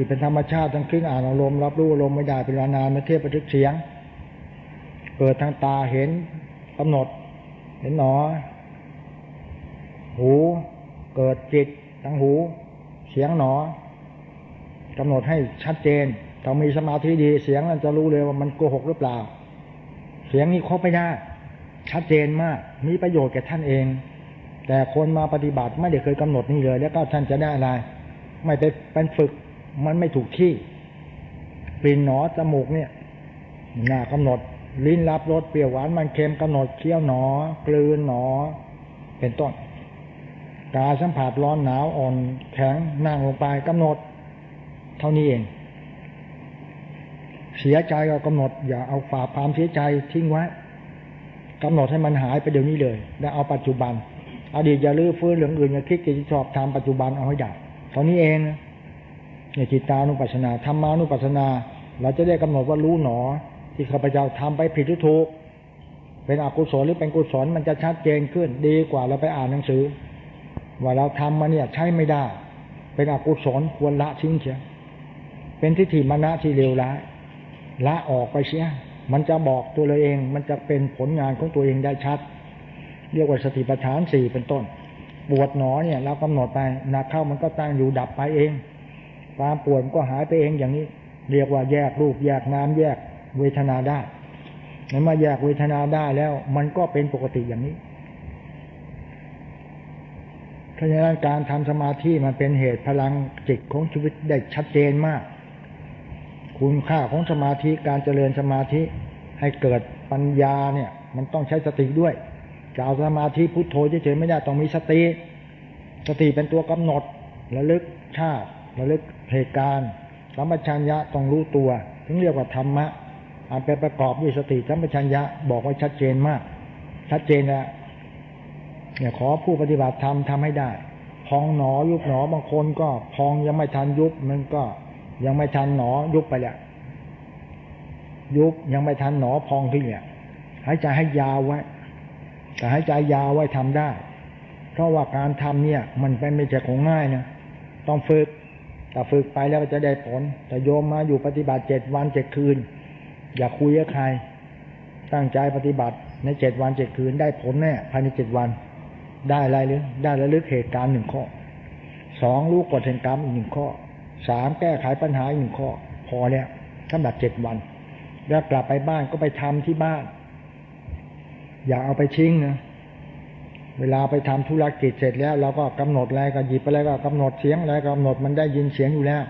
ที่เป็นธรรมชาติทั้งครึ่งอ่านอารมณ์รับรู้อารมณ์ไม่ได้เป็นเวลานานมาเทียบประทึกเสียง เกิดทางตาเห็นกำหนด เห็นหนอ หูเกิดจิตทางหู เสียงหนอกำหนดให้ชัดเจนถ้ามีสมาธิดีเสียงมันจะรู้เลยว่ามันโกหกหรือเปล่า เสียงนี้ครบไม่ได้ชัดเจนมาก มีประโยชน์แก่ท่านเอง แต่คนมาปฏิบัติไม่ได้เคยกำหนดนี่เลย แล้วก็ท่านจะได้อะไร ไม่ไปเป็นฝึก มันไม่ถูกที่กลิ่นหนอจมูกเนี่ยหน้ากำหนด ลิ้นรับรสเปรี้ยวหวานมันเค็มกำหนดเคี้ยวหนอกลืนหนอ เป็นต้นกายสัมผัสร้อนหนาวอ่อนแข็งนั่งลงไปกำหนด เท่านี้เอง เสียใจก็กำหนด อย่าเอาฝ่าความเสียใจทิ้งไว้กำหนดให้มันหายไปเดี๋ยวนี้เลย แล้วเอาปัจจุบันอดีตอย่าลื้อฟื้นเรื่องอื่นอย่าคิดจะชอบทำปัจจุบันเอาให้ได้เท่านี้เอง เนี่ยจิตานุปัสนาธรรมานุปัสนา เราจะได้กำหนดว่ารู้หนอ ที่ข้าพเจ้าทำไปผิดหรือถูก เป็นอกุศลหรือเป็นกุศลมันจะชัดเจนขึ้นดีกว่าเราไปอ่านหนังสือ ว่าเราทำมาเนี่ยใช้ไม่ได้ เป็นอกุศลควรละทิ้งเสียเป็นทิฏฐิมณะที่เลวร้ายละออกไปเสียมันจะบอกตัวเราเอง มันจะเป็นผลงานของตัวเองได้ชัด เรียกว่าสติปัฏฐานสี่เป็นต้นปวดหนอเนี่ยเรากำหนดไปนักเข้ามันก็ตั้งอยู่ดับไปเอง ความปวดก็หายไปเองอย่างนี้ เรียกว่าแยกรูปแยกน้ำแยกเวทนาได้ในเมื่อแยกเวทนาได้แล้ว มันก็เป็นปกติอย่างนี้เพราะฉะนั้นการทำสมาธิมันเป็นเหตุพลังจิตของชีวิตได้ชัดเจนมาก คุณค่าของสมาธิการเจริญสมาธิให้เกิดปัญญาเนี่ย มันต้องใช้สติด้วยจะเอาสมาธิพุทโธเฉยๆไม่ได้ต้องมีสติ สติเป็นตัวกำหนดระลึกชาติ ระลึกเหตุการณ์สัมปชัญญะต้องรู้ตัวถึงเรียกว่าธรรมะอันเป็นประกอบด้วยสติสัมปชัญญะบอกไว้ชัดเจนมาก ชัดเจนแล้วเนี่ยขอผู้ปฏิบัติธรรมทำให้ได้ พองหนอยุบหนอบางคนก็พองยังไม่ทันยุบมันก็ยังไม่ทันหนอยุบไปแล้วยุบยังไม่ทันหนอพองที่เนี่ยหายใจให้ยาวไว้แต่หายใจยาวไว้ทำได้ เพราะว่าการทำเนี่ย มันเป็นไม่ใช่ของง่ายนะต้องฝึก แต่ฝึกไปแล้วจะได้ผลแต่โยมมาอยู่ปฏิบัติเจ็ดวันเจ็ดคืน อย่าคุยกับใคร ตั้งใจปฏิบัติในเจ็ดวันเจ็ดคืนได้ผลแน่ภายในเจ็ดวัน ได้อะไรหรือ ได้ระลึกเหตุการณ์หนึ่งข้อสองรู้กฎแห่งกรรมอีกหนึ่งข้อสามแก้ไขปัญหาอีกหนึ่งข้อ พอแล้วสำหรับเจ็ดวัน แล้วกลับไปบ้านก็ไปทำที่บ้าน อย่าเอาไปทิ้งนะ เวลาไปทำธุรกิจเสร็จแล้ว เราก็กำหนดอะไรก็หยิบอะไรก็กำหนดเสียงอะไรก็กำหนดมันได้ยินเสียงอยู่แล้ว